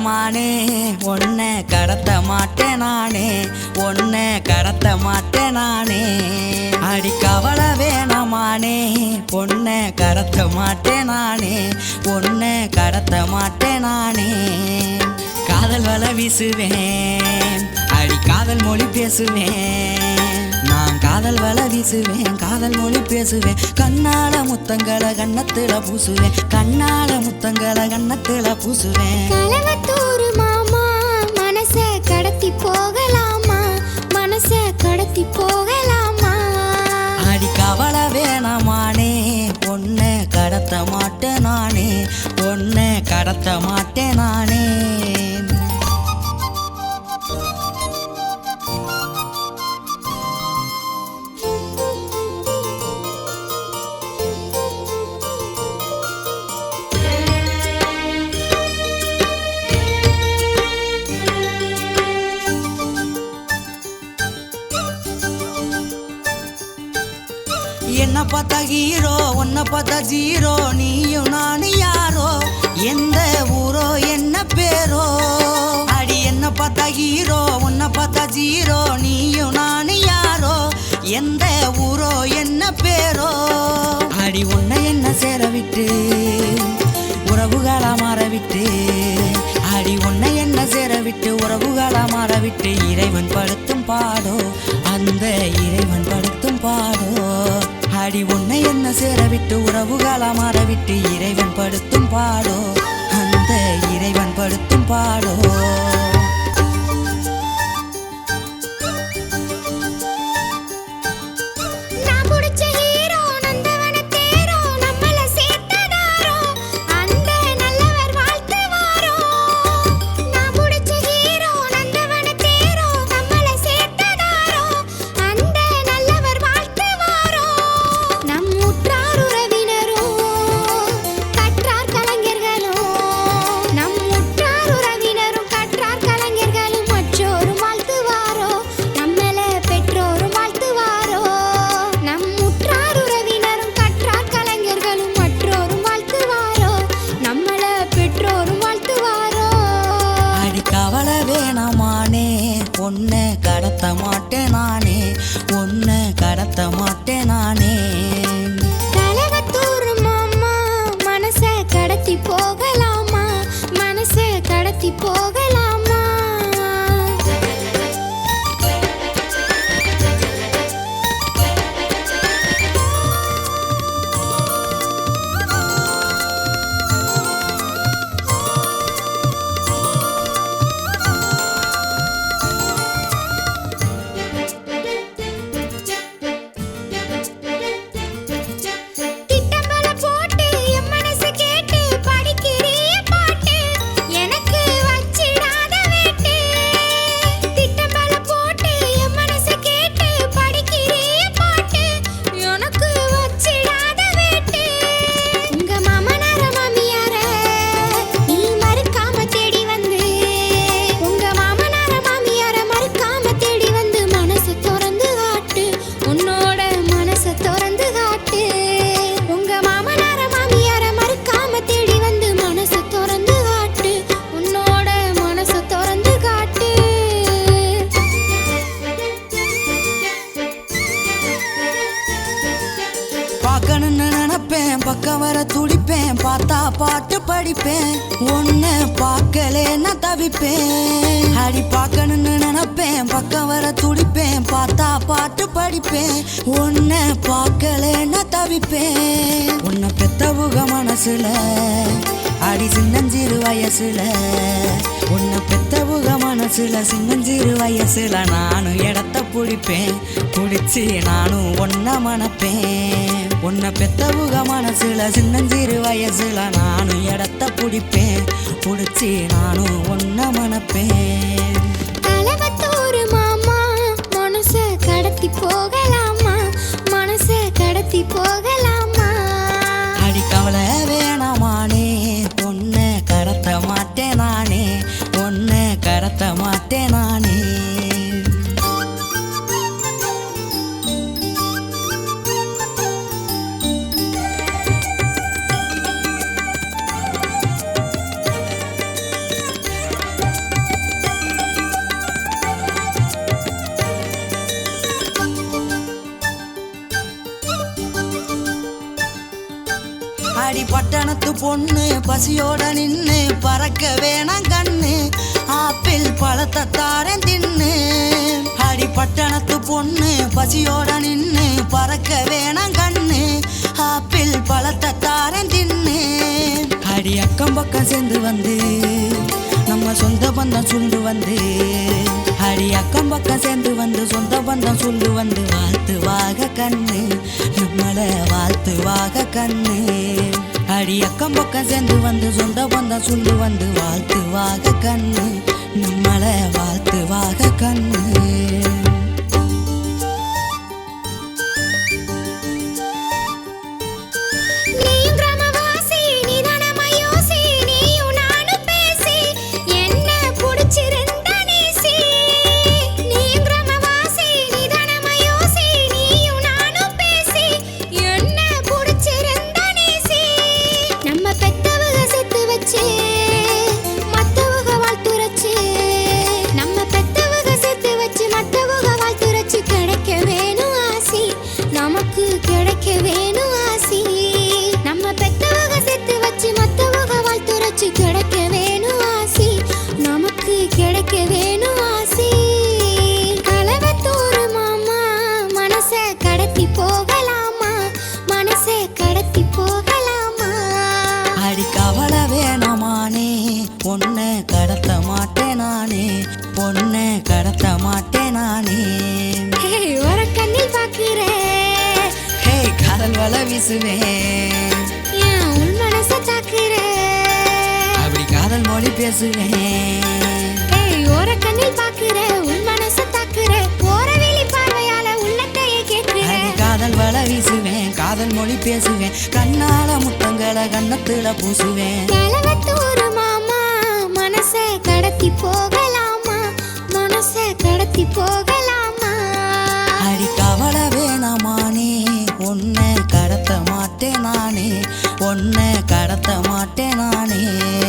வேணாமானே ஒன்ன கடத்த மாட்டேன் நானே ஒன்ன கடத்த மாட்டேன் நானே அடி கவலை வேணாமானே பொண்ணை கடத்த மாட்டேன் நானே ஒன்ன கடத்த மாட்டேன் நானே காதல் வலை வீசுவேன் அடி காதல் மொழி பேசுவேன். நான் காதல் வலை வீசுவேன் காதல் மொழி பேசுவேன். கண்ணால முத்தங்களை கண்ணத்துல பூசுவேன் கண்ணால முத்தங்களை கண்ணத்துல பூசுவேன். என்ன பார்த்தா ஹீரோ உன்னை பார்த்தா ஜீரோ நீயும் நானும் யாரோ? எந்த ஊரோ என்ன பேரோ? அடி என்ன பார்த்தா ஹீரோ உன்னை பார்த்தா ஜீரோ நீயும் நானும் யாரோ? எந்த ஊரோ என்ன பேரோ? அடி உன்னை என்ன சேர விட்டு? உறவுகளா மாற விட்டு? அடி உன்னை என்ன சேர விட்டு? உறவுகளா மாற விட்டு? இறைவன் படுத்தும் பாடோ? அந்த இறைவன் படுத்தும் பாடோ? அடி உன்னை என்ன சேரவிட்டு உறவுகாலம் உறவுகளா இறைவன் படுத்தும் பாடோ? அந்த இறைவன் படுத்தும் பாடோ? பொண்ணை கடத்த மாட்டேன் நானே. கலவத்தூர் மாமா மனச கடத்தி போக பாட்டு படிப்பேன். ஒன்னு பார்க்கலேன்னா தவிப்பேன். அடி பார்க்கணும்னு நினைப்பேன். பக்கம் வர துடிப்பேன். பார்த்தா பாட்டு படிப்பேன். ஒன்னு பார்க்கலேன்னா தவிப்பேன். உன்னை பெத்தவுக மனசுல அடி சின்னஞ்சிறு வயசுல. உன்னை பெத்தவுக மனசுல சின்னஞ்சிறு வயசுல நானும் இடத்த பிடிப்பேன். பிடிச்சி நானும் ஒன்ன மணப்பேன். உன்னை பெத்தவுக மனசுல சின்னஞ்சிறு வயசுல நானும் இடத்த பிடிப்பேன். பிடிச்சி நானும் ஒன்ன மணப்பேன். கலவத்தூர் மாமா மனச கடத்தி போகலாமா? மனச கடத்தி போகலாமா? அடி கவலை வேணாமானே பொண்ணை கடத்த மாட்டேன் நானே. ஒன்னை கடத்த மாட்டேன் பொண்ணு பசியோட நின்னு பறக்க வேணாம் கண்ணு. ஆப்பிள் பழத்தை தாரேன் தின்னு. அடி பட்டணத்து பொண்ணு பசியோட நின்னு பறக்க வேணாம் கண்ணு. ஆப்பிள் பழத்தை தாரேன் தின்னு. அடி அக்கம் பக்கம் சேர்ந்து வந்து நம்ம சொந்த பந்தம் சுண்டு வந்து. அடி அக்கம் பக்கம் சேர்ந்து வந்து சொந்த பந்தம் சொல்லு வந்து. வாழ்த்துவாக கண்ணு நம்மளை வாழ்த்துவாக கண்ணு. அடி அக்கம் பக்கம் சேர்ந்து வந்து சொந்த பந்தம் சொல்லு வந்து வாழ்த்துவாக கண்ணு. நம்மளை வாழ்த்துவாக கண்ணு. பொண்ணை கடத்த மாட்டேன் நானே பொண்ணை கடத்த மாட்டேன் நானே ஹே, ஓரக்கண்ணில் பார்க்கிறேன். ஹே காதல் வலை வீசுவேன் உள் மனசை தாக்குறேன். அப்படி காதல் மொழி பேசுவேன் ஏய், ஓரக்கண்ணில் பார்க்கிறேன், உள் மனசை தாக்குறேன். ஓரவெளி பார்வையால உள்ளத்தையே கேட்கிறேன். அடி காதல் வீசுவேன் காதல் மொழி பேசுவேன் கண்ணால முத்தங்களை கன்னத்துல பூசுவேன் கடத்தி போகலாமா? மனசை கடத்தி போகலாமா? அடி கவலை வேணாமானே உன்னை கடத்த மாட்டேன் நானே. உன்னை கடத்த மாட்டேன் நானே.